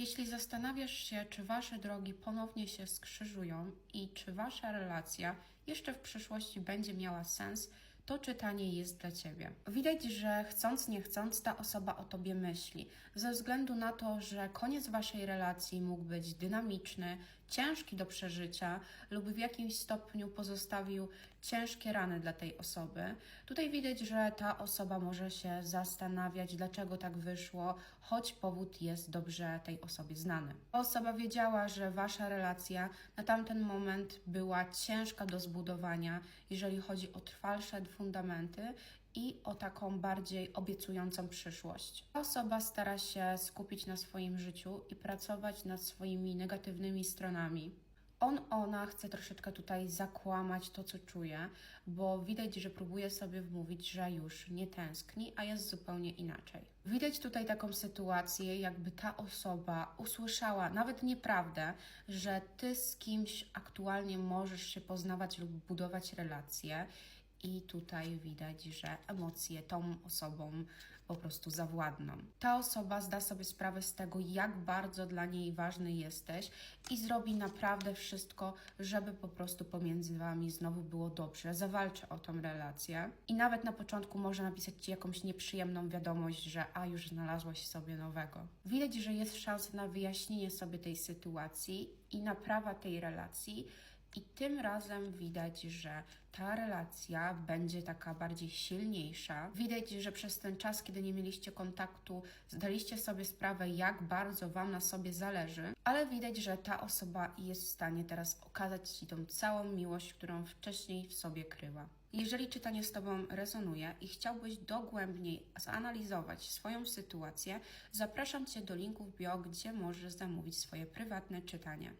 Jeśli zastanawiasz się, czy wasze drogi ponownie się skrzyżują i czy wasza relacja jeszcze w przyszłości będzie miała sens, to czytanie jest dla ciebie. Widać, że chcąc, nie chcąc, ta osoba o tobie myśli, ze względu na to, że koniec waszej relacji mógł być dynamiczny, ciężki do przeżycia lub w jakimś stopniu pozostawił ciężkie rany dla tej osoby. Tutaj widać, że ta osoba może się zastanawiać, dlaczego tak wyszło, choć powód jest dobrze tej osobie znany. Osoba wiedziała, że wasza relacja na tamten moment była ciężka do zbudowania, jeżeli chodzi o trwalsze fundamenty i o taką bardziej obiecującą przyszłość. Osoba stara się skupić na swoim życiu i pracować nad swoimi negatywnymi stronami. On, ona chce troszeczkę tutaj zakłamać to, co czuje, bo widać, że próbuje sobie wmówić, że już nie tęskni, a jest zupełnie inaczej. Widać tutaj taką sytuację, jakby ta osoba usłyszała nawet nieprawdę, że ty z kimś aktualnie możesz się poznawać lub budować relacje. I tutaj widać, że emocje tą osobą po prostu zawładną. Ta osoba zda sobie sprawę z tego, jak bardzo dla niej ważny jesteś i zrobi naprawdę wszystko, żeby po prostu pomiędzy wami znowu było dobrze. Zawalczy o tą relację i nawet na początku może napisać ci jakąś nieprzyjemną wiadomość, że a już znalazłaś sobie nowego. Widać, że jest szansa na wyjaśnienie sobie tej sytuacji i naprawa tej relacji. I tym razem widać, że ta relacja będzie taka bardziej silniejsza. Widać, że przez ten czas, kiedy nie mieliście kontaktu, zdaliście sobie sprawę, jak bardzo Wam na sobie zależy, ale widać, że ta osoba jest w stanie teraz okazać Ci tą całą miłość, którą wcześniej w sobie kryła. Jeżeli czytanie z Tobą rezonuje i chciałbyś dogłębniej zanalizować swoją sytuację, zapraszam Cię do linku w bio, gdzie możesz zamówić swoje prywatne czytanie.